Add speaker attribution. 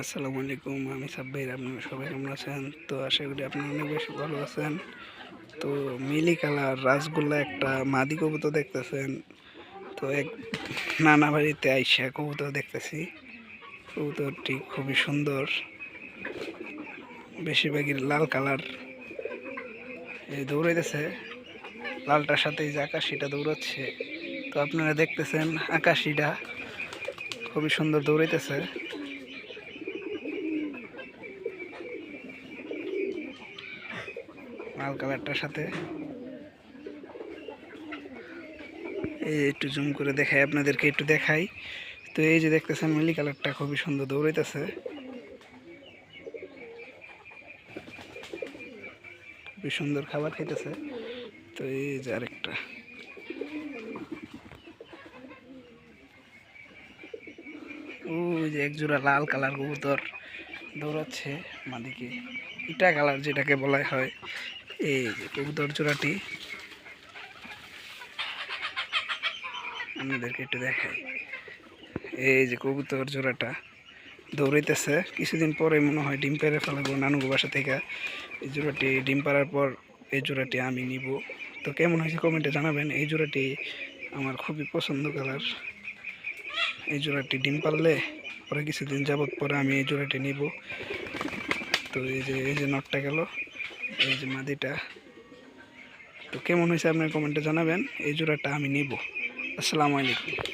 Speaker 1: আসসালামু আলাইকুম, আমি সাব্বির, আপনারা সবাই কেমন আছেন? তো আশা করি আপনারা অনেক বেশি ভালো আছেন। তো মিলি কালার রাসগোল্লা একটা মাদি কবুতর দেখতেছেন। তো এক নানা বাড়িতে আইসা কবুতর দেখতেছি। কবুতরটি খুবই সুন্দর। বেশিরভাগই লাল কালার। এই দৌড়াইতেছে। লালটার সাথে যে আকাশিটা দৌড়াচ্ছে। তো আপনারা দেখতেছেন আকাশিটা। খুবই সুন্দর দৌড়াইতেছে। লাল কালারটার সাথে। এই একটু জুম করে দেখাই, আপনাদেরকে একটু দেখাই। তো এই যে দেখতেছেন মিলি কালারটা খুবই সুন্দর দৌড়াইতেছে। খুবই সুন্দর খাবার খাইতেছে। তো এই যে আরেকটা। ওই যে একজোড়া লাল কালার কবুতর দৌড়াচ্ছে মাদিকে। ইটা কালার যেটাকে বলা হয়। এই যে কবুতর জোড়াটি আপনাদেরকে একটু দেখাই। এই যে কবুতর জোড়াটা দৌড়াইতেছে। কিছুদিন পরে মনে হয় ডিম পেরে ফেলাবো নানুগো বাসা থেকে। এই জোড়াটি ডিম পাড়ার পর এই জোড়াটি আমি নিব। তো কেমন হয়েছে কমেন্টে জানাবেন। এই জোড়াটি আমার খুবই পছন্দ কালার। এই জোড়াটি ডিম পারলে পরে কিছুদিন যাবত পরে আমি এই জোড়াটি নিব। তো এই যে এই যে নটটা গেল। এই যে মাদিটা। তো কেমন হয়েছে আপনার কমেন্টে জানাবেন। এই জোড়াটা আমি নিব। আসসালামু আলাইকুম।